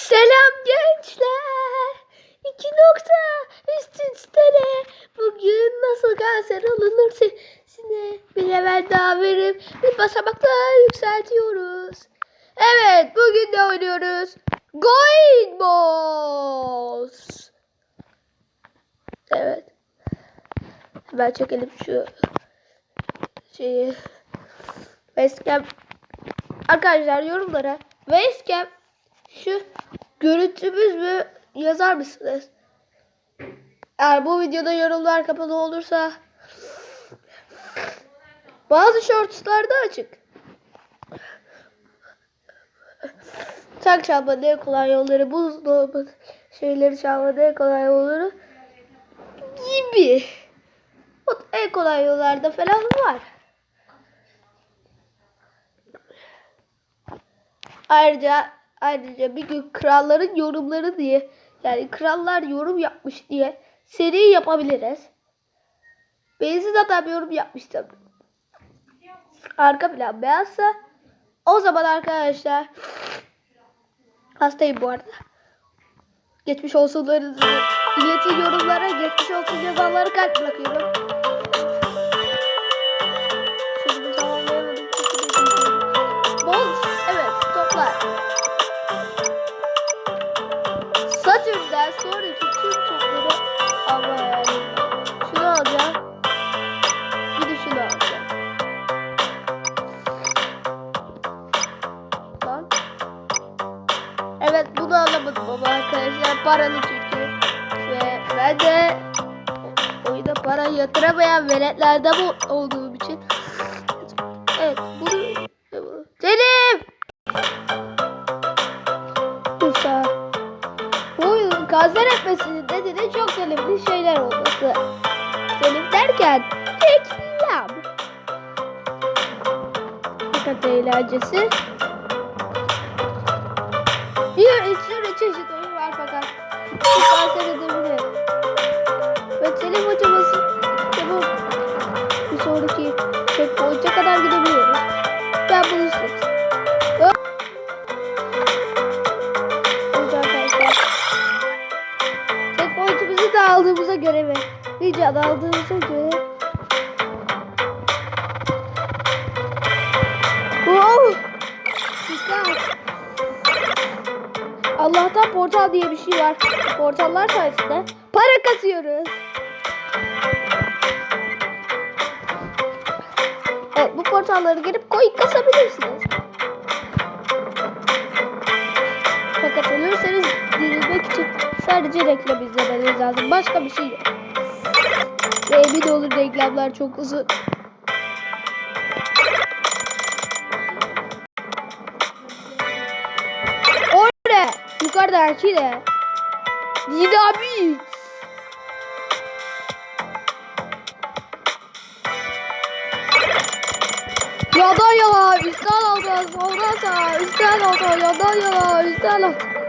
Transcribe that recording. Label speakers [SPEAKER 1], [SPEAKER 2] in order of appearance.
[SPEAKER 1] Selam gençler. İki nokta üst üste de bugün nasıl kanser olunur size bir level daha verip bir basamakla yükseltiyoruz. Evet bugün de oynuyoruz. Going Boss. Evet. Hemen çekelim şu şeyi. Westcam. Arkadaşlar yorumlara Westcam şu görüntümüz mü yazar mısınız? Eğer bu videoda yorumlar kapalı olursa bazı shortslarda açık. Tak çalmanın en kolay yolları, buzdolabı şeyleri çalmanın en kolay yolları gibi. O en kolay yollarda falan var. Ayrıca ayrıca bir gün kralların yorumları diye yani krallar yorum yapmış diye seri yapabiliriz. Beyzi zaten bir yorum yapmıştım. Arka plan beyazsa o zaman arkadaşlar hastayım bu arada. Geçmiş olsunlarınızı iletin yorumlara geçmiş olsun yazanları kalp bırakıyorum. Satürn'den sonraki tüm topları alma hayalim var. Şunu alacağım. Bir de şunu alacağım. Lan. Evet bunu alamadım ama arkadaşlar paralı çünkü. Ve ben de oyuna para yatıramayan veletlerden olduğum için. Kanser etmesinin nedeni çok önemli şeyler olması. Telif derken reklam. Fakat eğlencesi. Bir sürü çeşit oyun var fakat kanser edebilir. Ve telif hocaması bu bir sonraki checkpoint'e kadar gidebiliyoruz. Ben bunu istedim. De aldığımıza göre ve icat aldığımıza göre Wow! Allah'tan portal diye bir şey var. Portallar sayesinde para kasıyoruz. Evet bu portalları girip coin kasabilirsiniz. Sadece reklam izlemeniz lazım. Başka bir şey yok. Ve emin olun reklamlar çok uzun. O ne? Yukarıdaki ne? Dinamit. Yadan yana, üstten alta, soldan sağa, üstten alta, yadan yana, üstten alta.